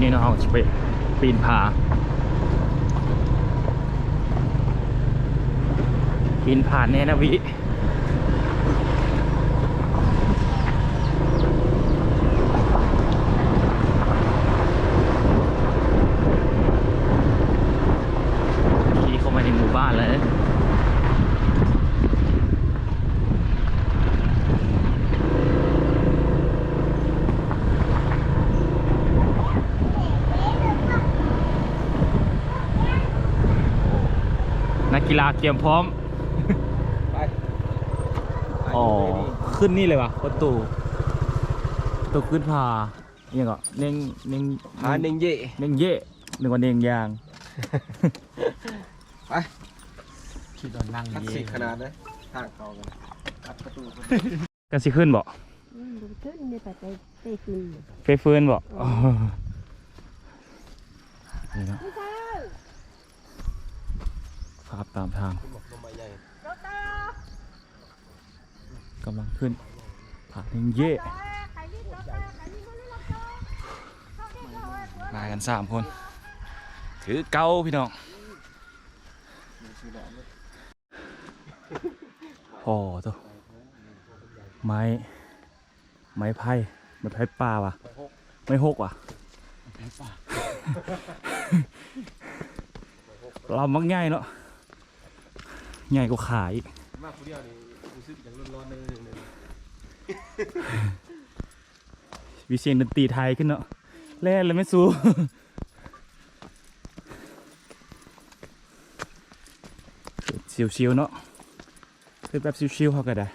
นี่นะเอาไปปีนผาปีนผาแน่นะวิขี่เข้ามาในหมู่บ้านเลย นักกีฬาเตรียมพร้อม ไปอ๋อ ขึ้นนี่เลยวะประตูประตูขึ้นพาเนี่ยก็เน่งเน่งหาหนึ่งเย่เน่งเย่หนึ่งวันเน่งยาง ไปคิดว่านั่งทักเย่ษิขนาดนะทางเขากันอัดประตูคนกันสิขึ้นบ่อืมดูขึ้นในปัจจัยเตะขึ้นไฟฟื้นบ่อ๋อนี่เนาะ ภาพตามทางบอกลงมาใหญ่กำลังขึ้นผาเน่งเย่มากันสามคน ถือเก้าพี่น้องโอ้ตัวไม้ ไม้ไผ่ไม้ไผ่ป่าว่ะ ไม่หกว่ะเรามักง่ายเนาะ ง่ายกว่าขาย มากผู้เดียวนี่รู้สึกอย่างร้อนๆเลยเลยวิเชียงดนตรีไทยขึ้นเนาะแล่นเลยไม่สู้ชิวๆเนาะคือแบบชิวๆเขาก็ได้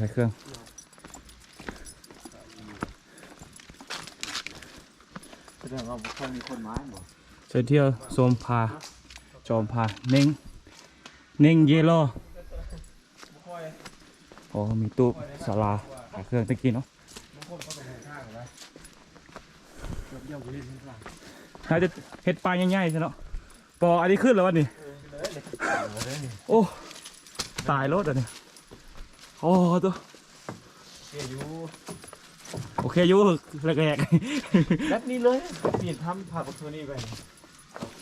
ใครเครื่อง แสดงว่าพอมีคนไม้บ่เชิญเที่ยวโซมพา จอมพา เน่ง เน่งเยลอโอ้มีตู้ศาลาขายเครื่องตะกี้เนาะเดี่ยวกูเล่นข้างล่างน่าจะเฮ็ดปลาง่ายๆใช่เนาะปออันนี้ขึ้นแล้ววะนี่โอ้ ตายรถอะนี่ โอ้ตัวเกี่ยอยู่โอเคอยู่แรกแบบนี้เลยเปลี่ยนทำผ่าประตูนี้ไป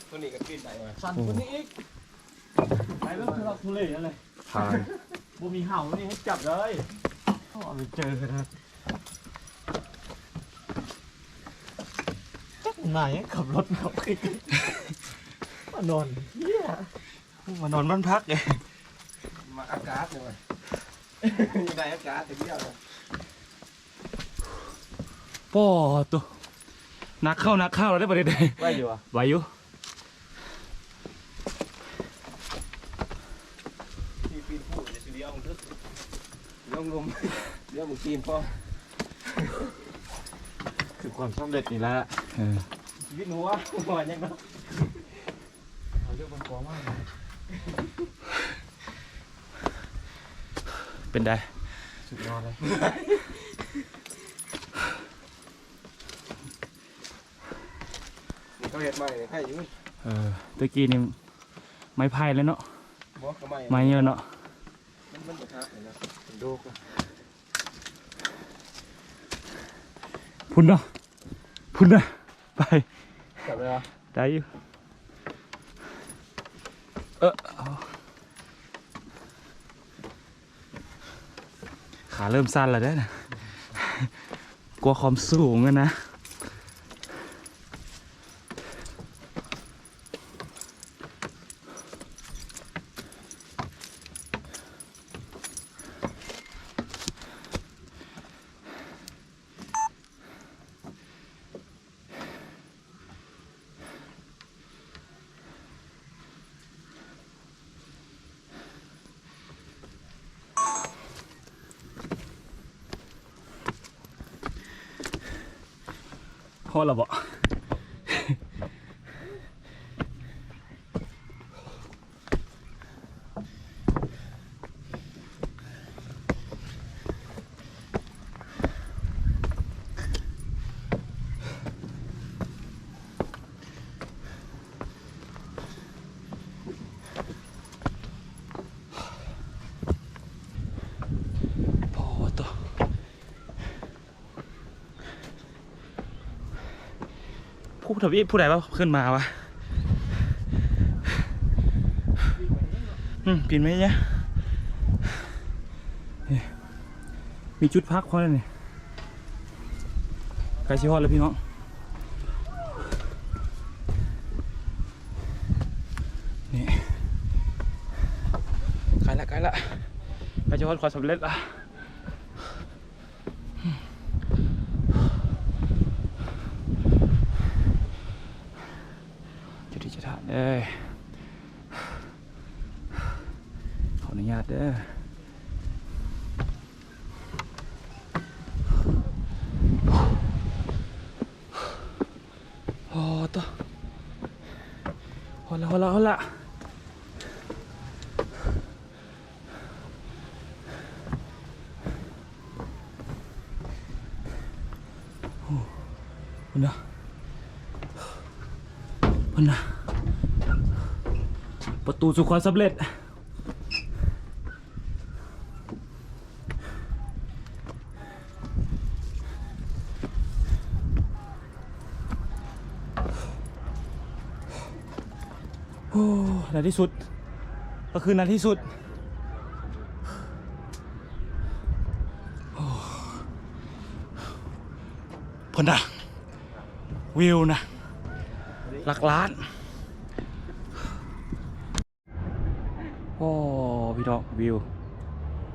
ตัวนี้ก็ขึ้นไปสั่นตัวนี้อีกไปแล้วทุลักทุเลอะไรๆผ่านบูมีเห่านี่ให้จับเลยอ๋อไปเจอนะนายขับรถขับขึ้นมานอนเฮียมานอนบ้านพักไงมาอากาศเลยยัง ไงอากาศถึงเดียวเลยปอตัวนักเข้านักเข้าเราได้ประเด็นไหวอยู่อะไหวอยู่ที่ปีนผู้ในสตูดิโอของทึกเรื่องลมเรื่องมึงตีนพ่อคือความสำเร็จนี่แหละเออชีวิตหนูวะหัวยังไงเอาเรื่องมันกองมาก เป็นได้ สุดยอดเลยนี่เขาเห็ดใหม่ให้อยู่เออตะกี้นี่ไม้ไผ่แล้วเนาะบอกกับใหม่ไม้เยอะเนาะมันมันจะทักเลยนะดูกพุ่นเนาะพุ่นนะไปจับเลยวะได้อยู่เออเอา ขาเริ่มสั้นแล้วเด้อนะกลัวความสูงอะนะ พอแล้วบ่ ผู้ ทวีผู้ใดว่าขึ้นมาวะอืมปีนไหมเนี่ยมีจุดพักเขาเลยนี่ใกล้ชิฮอดแล้วพี่น้องนี่ใกล้ละใกล้ละใกล้จะฮอดความสำเร็จละจุ ดที่จะถ่ายเด้อขออนุญาตเด้อโอ้ตัวฮอละฮอดละฮอดละพุ่นนะพุ่นนะ ประตูสู่ความสำเร็จ โอ้ในที่สุด ก็คือในที่สุดพนนะวิวนะหลักล้าน โอ้พี่น้องวิว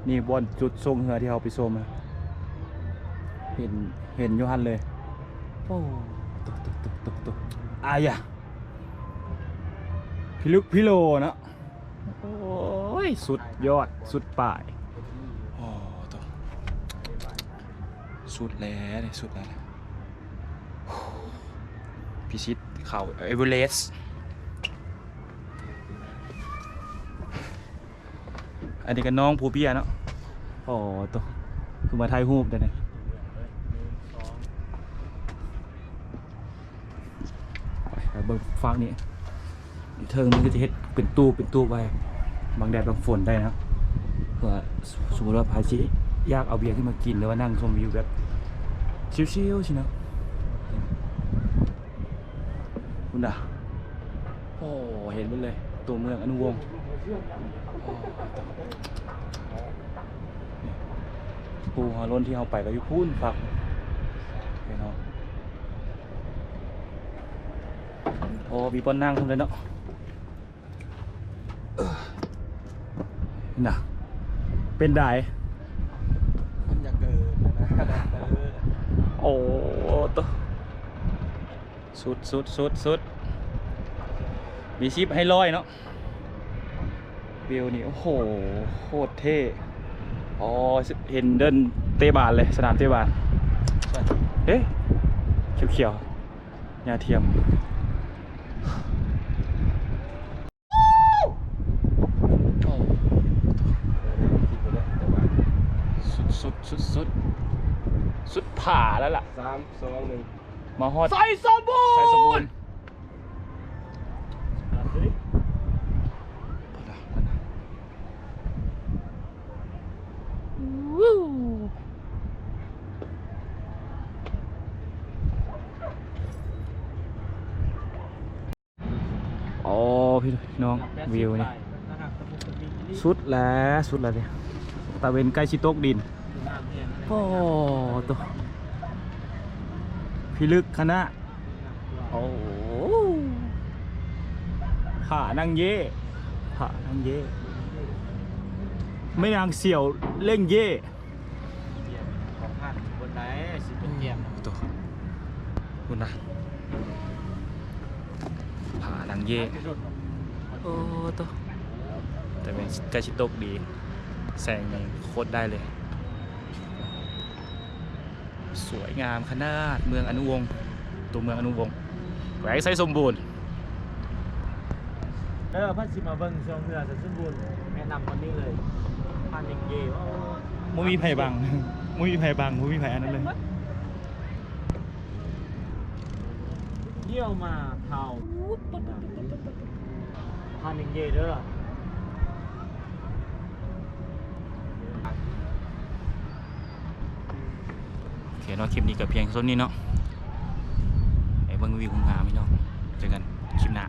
นี่บนจุดทรงเหือที่เราไปชมนะเห็นเห็นยูฮันเลยโอ้ตกตกตกตกตกอายะพี่ลึกพี่โลนะโอ้ยสุดยอดสุดป่ายโอ้ตกสุดแล้วเนี่ยสุดแล้วพิชิตเขาเอเวอเรสต์ อันนี้ก็น้องผู้เบี้ยเนาะโอ้ตัวคือมาถ่ายรูปเดี๋ยวนี้ไปเบิ่งฟังนี่เทิงมันก็จะเฮ็ดเป็นตู้เป็นตู้ไว้ บางแดดบางฝนได้นะเพื่อสมมติว่าพาชิอยากเอาเบียร์ขึ้นมากินหรือว่านั่งชมวิวแบบชิลๆสินะคุณดาโอ้เห็นหมดเลย ตัวเมืองอนุวงศ์โอ้นี่ภูหาล้นที่เราไปก็อยู่พูนฝักเห็นเนาะโอ้มีป้อนนั่งทำเลยเนาะเออนี่น่ะเป็นไดมันอยากเกินนะเออโอ้ตัวสุดสุดสุดสุด มีชิปให้ร้อยเนาะวิวนี่โอ้โหโคตรเท่อ๋อเห็นเดินเตะบาลเลยสนามเตะบาลเอ๊ะเขียวๆยาเทียมโอ้สุดสุดสุดสุดสุดผ่าแล้วล่ะสามสองหนึ่งมาฮอดใส่สมบูรณ์ ใส่สมบูรณ์โอ้พี่น้อง วิวนี่สุดแล้วสุดแล้วเนี่ยตะเวนใกล้ชิโตกดินโอ้ตัวพี่ลึกคณะโอ้โหผานั่งเย่ผานั่งเย่ไม่นางเสี่ยวเล่งเย่ของท่านบนไหนสิเป็นเกียมตัวคุณนะผานั่งเย่ โอ้ตัวแต่เป็นกระชิตกดีแสงนี่โคตรได้เลย สวยงามขนาดเมืองอนุวงศ์ตัวเมืองอนุวงศ์แหวกไซสมบูรณ์เออพันสิมาเบิ่งช่วงเรือจะสมบูรณ์แนะนำคนนี้เลยพันยังเย่โอ้มุมีไผ่บัง มุมีไผ่บัง มุมีไผ่อันนั้นเลยเยี่ยวมาเท่า พันหนึ่งเยเด้อโอเคเนาะคลิปนี้ก็เพียงเท่านี้เนาะไอ้เบิ้งวิวคงาไม่เนาะเจอกันคลิปหน้า